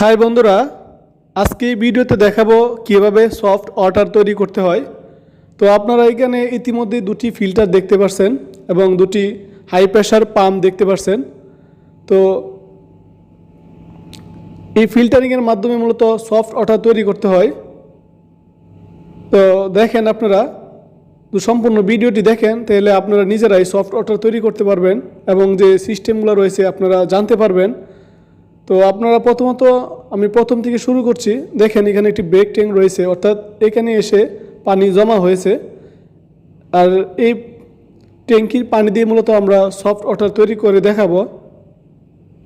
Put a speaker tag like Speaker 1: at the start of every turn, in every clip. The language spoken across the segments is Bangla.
Speaker 1: হাই বন্ধুরা, আজকে এই ভিডিওতে দেখাবো কীভাবে সফট ওয়াটার তৈরি করতে হয়। তো আপনারা এখানে ইতিমধ্যে দুটি ফিল্টার দেখতে পাচ্ছেন এবং দুটি হাই প্রেশার পাম্প দেখতে পাচ্ছেন তো এই ফিল্টারিংয়ের মাধ্যমে মূলত সফট ওয়াটার তৈরি করতে হয়। তো দেখেন আপনারা, তো সম্পূর্ণ ভিডিওটি দেখেন, তাহলে আপনারা নিজেরাই সফট ওয়াটার তৈরি করতে পারবেন এবং যে সিস্টেমগুলো রয়েছে আপনারা জানতে পারবেন। তো আপনারা প্রথমত আমি প্রথম থেকে শুরু করছি। দেখেন এখানে একটি ব্রেক ট্যাঙ্ক রয়েছে, অর্থাৎ এখানে এসে পানি জমা হয়েছে। আর এই ট্যাঙ্কির পানি দিয়ে মূলত আমরা সফট ওয়াটার তৈরি করে দেখাবো।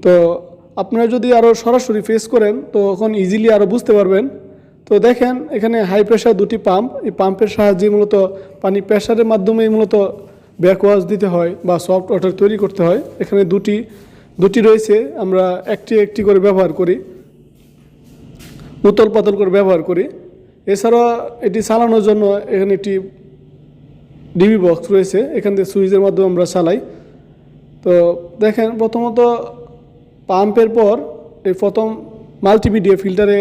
Speaker 1: তো আপনারা যদি আরও সরাসরি ফেস করেন তো তখন ইজিলি আরও বুঝতে পারবেন। তো দেখেন এখানে হাই প্রেশার দুটি পাম্প এই পাম্পের সাহায্যে মূলত পানি প্রেশারের মাধ্যমেই মূলত ব্যাকওয়াশ দিতে হয় বা সফট ওয়াটার তৈরি করতে হয়। এখানে দুটি দুটি রয়েছে, আমরা একটি একটি করে ব্যবহার করি, উতল পাতল করে ব্যবহার করি। এছাড়া এটি চালানোর জন্য এখানে একটি ডিবি বক্স রয়েছে, এখান থেকে সুইচের মাধ্যমে আমরা চালাই। তো দেখেন, প্রথমত পাম্পের পর এই প্রথম মাল্টিমিডিয়া ফিল্টারে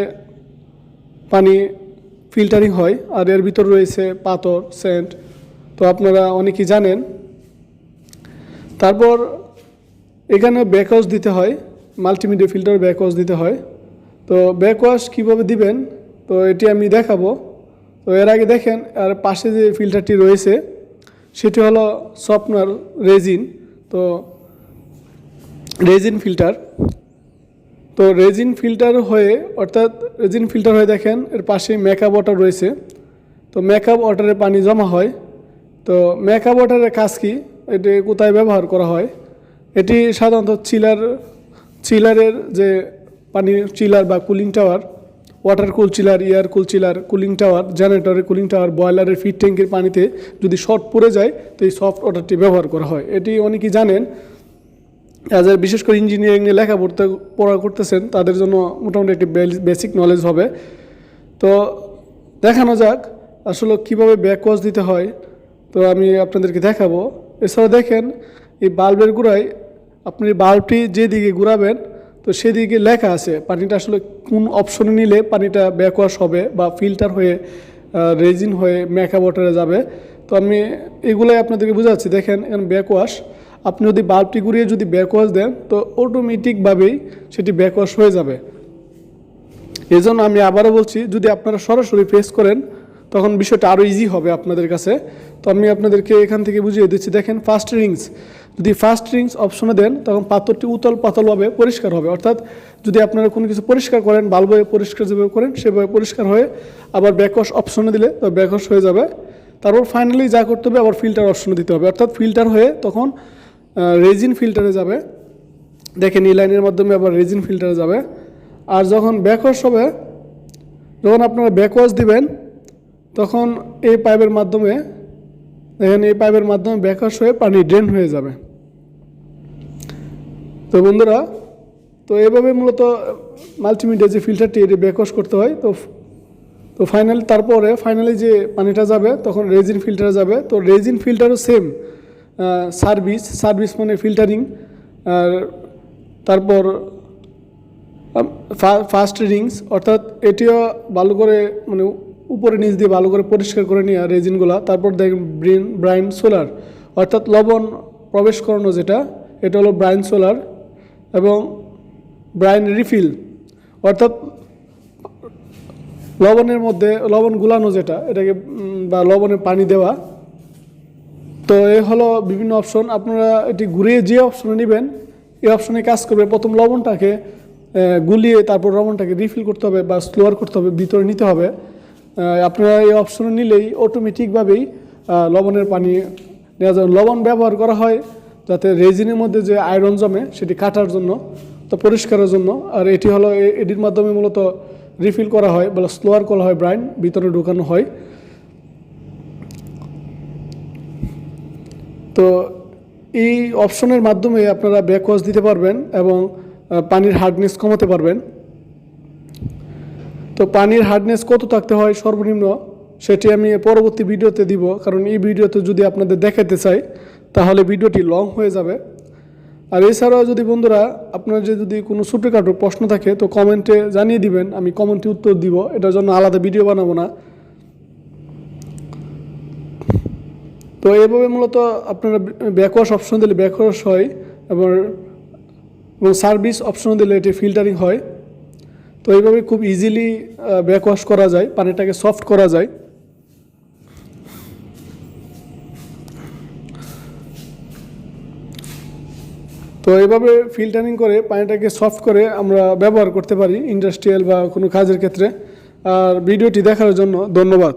Speaker 1: পানি ফিল্টারিং হয়, আর এর ভিতর রয়েছে পাথর, সেন্ট। তো আপনারা অনেকেই জানেন। তারপর এখানে ব্যাকওয়াশ দিতে হয় মাল্টিমিডিয়া ফিল্টার ব্যাকওয়াশ দিতে হয়। তো ব্যাকওয়াশ কীভাবে দিবেন? তো এটি আমি দেখাবো। তো এর আগে দেখেন, আর পাশে যে ফিল্টারটি রয়েছে, সেটি হলো স্বপ্নার রেজিন তো রেজিন ফিল্টার তো রেজিন ফিল্টার হয়ে, অর্থাৎ রেজিন ফিল্টার হয়ে দেখেন, এর পাশে মেকআপ ওয়াটার রয়েছে। তো মেকআপ ওয়াটারে পানি জমা হয়। তো মেকআপ ওয়াটারের কাজ কি? এটি কোথায় ব্যবহার করা হয়? এটি সাধারণত চিলার, চিলারের যে পানি চিলার বা cooling tower water cool chiller air cool chiller cooling tower জেনারেটরের কুলিং টাওয়ার বয়লারের ফিট ট্যাঙ্কের পানিতে যদি শর্ট পড়ে যায়, তো এই সফট ওয়াটারটি ব্যবহার করা হয়। এটি অনেকেই জানেন এ বিশেষ করে ইঞ্জিনিয়ারিং নিয়ে লেখা পড়তে পড়া করতেছেন, তাদের জন্য মোটামুটি একটি বেসিক নলেজ হবে। তো দেখানো যাক, আসলে কীভাবে ব্যাকওয়াশ দিতে হয়, তো আমি আপনাদেরকে দেখাবো। এছাড়া দেখেন, এই বাল্বের গোড়ায় আপনি বাল্বটি যেদিকে ঘুরাবেন, তো সেদিকে লেখা আছে, পানিটা আসলে কোন অপশনে নিলে পানিটা ব্যাকওয়াশ হবে বা ফিল্টার হয়ে রেজিন হয়ে মেকআপ ওয়াটারে যাবে। তো আমি এগুলোই আপনাদেরকে বোঝাচ্ছি। দেখেন, এখানে ব্যাকওয়াশ আপনি যদি বাল্বটি ঘুরিয়ে যদি ব্যাকওয়াশ দেন, তো অটোমেটিকভাবেই সেটি ব্যাকওয়াশ হয়ে যাবে। এই জন্য আমি আবারও বলছি, যদি আপনারা সরাসরি ফেস করেন তখন বিষয়টা আরও ইজি হবে আপনাদের কাছে। তো আমি আপনাদেরকে এখান থেকে বুঝিয়ে দিচ্ছি, দেখেন ফার্স্ট রিংস যদি ফার্স্ট রিংস অপশনে দেন, তখন পাথরটি উতল পাতলভাবে পরিষ্কার হবে। অর্থাৎ যদি আপনারা কোনো কিছু পরিষ্কার করেন বাল্বে পরিষ্কার যেভাবে করেন, সেভাবে পরিষ্কার হয়ে আবার ব্যাকওয়াশ অপশনে দিলে তো ব্যাকওয়াশ হয়ে যাবে। তারপর ফাইনালি যা করতে হবে, আবার ফিল্টার অপশনে দিতে হবে। অর্থাৎ ফিল্টার হয়ে তখন রেজিন ফিল্টারে যাবে। দেখেন এই লাইনের মাধ্যমে আবার রেজিন ফিল্টারে যাবে। আর যখন ব্যাকওয়াশ হবে, যখন আপনারা ব্যাকওয়াশ দিবেন তখন এই পাইপের মাধ্যমে, দেখেন এই পাইপের মাধ্যমে ব্যাকওয়াশ হয়ে পানি ড্রেন হয়ে যাবে। তো বন্ধুরা, তো এভাবে মূলত মাল্টিমিডিয়া যে ফিল্টারটি এটি ব্যাকওয়াশ করতে হয়, তো তো ফাইনাল, তারপরে ফাইনালি যে পানিটা যাবে, তখন রেজিন ফিল্টারে যাবে। তো রেজিন ফিল্টারও সেম সার্ভিস সার্ভিস মানে ফিল্টারিং, আর তারপর ফার্স্ট রিংস, অর্থাৎ এটিও ভালো করে মানে উপরে নিচ দিয়ে ভালো করে পরিষ্কার করে নেওয়া রেজিনগুলো, তারপর দেখেন ব্রিন, ব্রাইন সোলার, অর্থাৎ লবণ প্রবেশ করানো যেটা, এটা হলো ব্রাইন সোলার এবং ব্রাইন রিফিল, অর্থাৎ লবণের মধ্যে, লবণ গুলানো যেটা, এটাকে বা লবণে পানি দেওয়া। তো এ হলো বিভিন্ন অপশন, আপনারা এটি ঘুরিয়ে যে অপশনে নেবেন এই অপশনে কাজ করবে, প্রথম লবণটাকে গুলিয়ে তারপর লবণটাকে রিফিল করতে হবে বা স্লোয়ার করতে হবে, ভিতরে নিতে হবে। আপনারা এই অপশনে নিলেই অটোমেটিকভাবেই লবণের পানি নেওয়া যাবে। লবণ ব্যবহার করা হয় যাতে রেজিনের মধ্যে যে আয়রন জমে সেটি কাটার জন্য, তো পরিষ্কারের জন্য। আর এটি হলো এটির মাধ্যমে মূলত রিফিল করা হয়, বা স্লোয়ার করা হয় ব্রাইন ভিতরে ঢুকানো হয়। তো এই অপশনের মাধ্যমে আপনারা ব্যাকওয়াশ দিতে পারবেন এবং পানির হার্ডনেস কমাতে পারবেন। তো পানির হার্ডনেস কত থাকতে হয় সর্বনিম্ন, সেটি আমি পরবর্তী ভিডিওতে দিব। কারণ এই ভিডিওতে যদি আপনাদের দেখাতে চাই, তাহলে ভিডিওটি লং হয়ে যাবে। আর এছাড়াও যদি বন্ধুরা, আপনার যে যদি কোনো ছোটোখাটো প্রশ্ন থাকে, তো কমেন্টে জানিয়ে দিবেন, আমি কমেন্টে উত্তর দিব। এটার জন্য আলাদা ভিডিও বানাবো না। তো এইভাবে মূলত আপনারা ব্যাকওয়াশ অপশন দিলে ব্যাকওয়াশ হয়, এবং এবং সার্ভিস অপশন দিলে এটি ফিল্টারিং হয়। তো এইভাবে খুব ইজিলি ব্যাকওয়াশ করা যায়, পানিটাকে সফট করা যায়। তো এইভাবে ফিল্টারিং করে পানিটাকে সফট করে আমরা ব্যবহার করতে পারি ইন্ডাস্ট্রিয়াল বা কোনো কাজের ক্ষেত্রে। আর ভিডিওটি দেখার জন্য ধন্যবাদ।